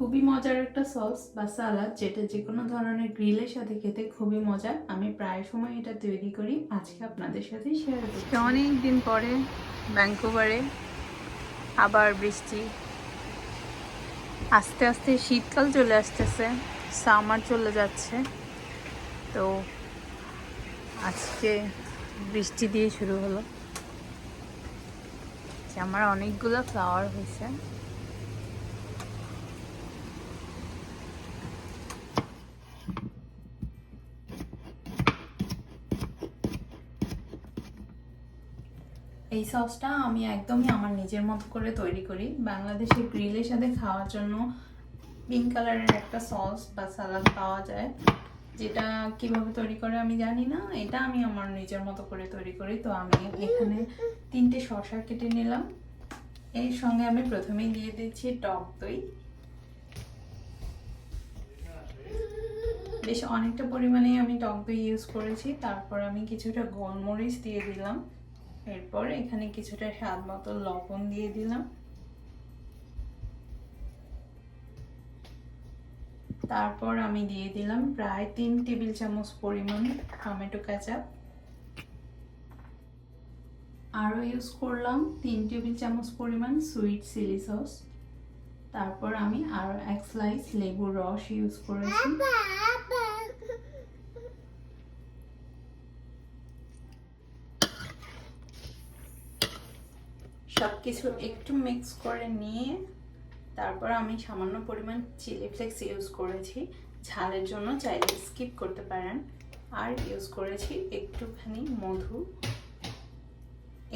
খুবই মজার একটা সস বা সালাদ যেটা যে কোনো ধরনের গ্রিলের সাথে খেতে খুবই মজার। আমি প্রায় সময় এটা তৈরি করি। আজকে আপনাদের সাথে শেয়ার করছি। অনেক দিন পরে ব্যাঙ্কোভারে আবার বৃষ্টি। আস্তে আস্তে শীতকাল চলে আসতেছে, সামার চলে যাচ্ছে। তো আজকে বৃষ্টি দিয়ে শুরু হলো। আমার অনেকগুলো ফ্লাওয়ার হয়েছে। এই সসটা আমি একদমই আমার নিজের মতো করে তৈরি করি। বাংলাদেশের গ্রিলের সাথে খাওয়ার জন্য পিঙ্ক কালারের একটা সস বা সালাদ পাওয়া যায়। যেটা কীভাবে তৈরি করে আমি জানি না। এটা আমি আমার নিজের মতো করে তৈরি করি। তো আমি এখানে তিনটে শসা কেটে নিলাম। এর সঙ্গে আমি প্রথমেই দিয়ে দিচ্ছি টক দই। বেশ অনেকটা পরিমাণে আমি টক দই ইউজ করেছি। তারপর আমি কিছুটা গোলমরিচ দিয়ে দিলাম। এরপর এখানে কিছুটা স্বাদ মতো লবণ দিয়ে দিলাম। তারপর আমি দিয়ে দিলাম প্রায় তিন টেবিল চামচ পরিমাণ টমেটো কেচাপ। আরও ইউজ করলাম তিন টেবিল চামচ পরিমাণ সুইট চিলি সস তারপর আমি আরও এক স্লাইস লেবুর রস ইউজ করেছি। সব কিছু একটু মিক্স করে নিয়ে তারপর আমি সামান্য পরিমাণ চিলি ফ্লেক্স ইউজ করেছি। ঝালের জন্য চাইলে স্কিপ করতে পারেন। আর ইউজ করেছি একটুখানি মধু।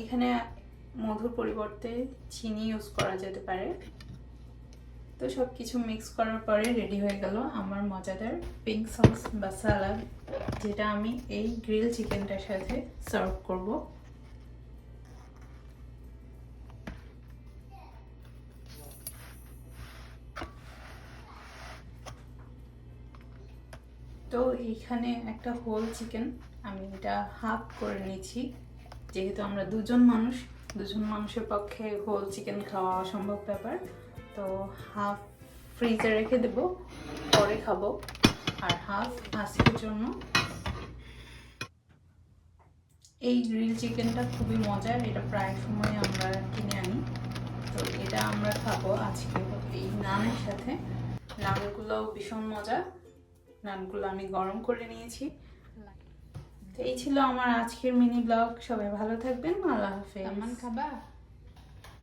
এখানে মধুর পরিবর্তে চিনি ইউজ করা যেতে পারে। তো সব কিছু মিক্স করার পরে রেডি হয়ে গেল আমার মজাদার পিঙ্ক সস বা সালাদ যেটা আমি এই গ্রিল চিকেনটার সাথে সার্ভ করব। তো এইখানে একটা হোল চিকেন আমি এটা হাফ করে নিয়েছি। যেহেতু আমরা দুজন মানুষ, দুজন মানুষের পক্ষে হোল চিকেন খাওয়া অসম্ভব ব্যাপার। তো হাফ ফ্রিজে রেখে দেব, পরে খাব। আর হাফ আজকের জন্য এই গ্রিল চিকেনটা খুবই মজার, এটা প্রায় সময় আমরা কিনে আনি। তো এটা আমরা খাব আজকে এই নানের সাথে। নানগুলো ভীষণ মজা নানগুলো আমি গরম করে নিয়েছি। তো এই ছিল আমার আজকের মিনি ব্লগ সবাই ভালো থাকবেন। আল্লাহ হাফেজ। খাবা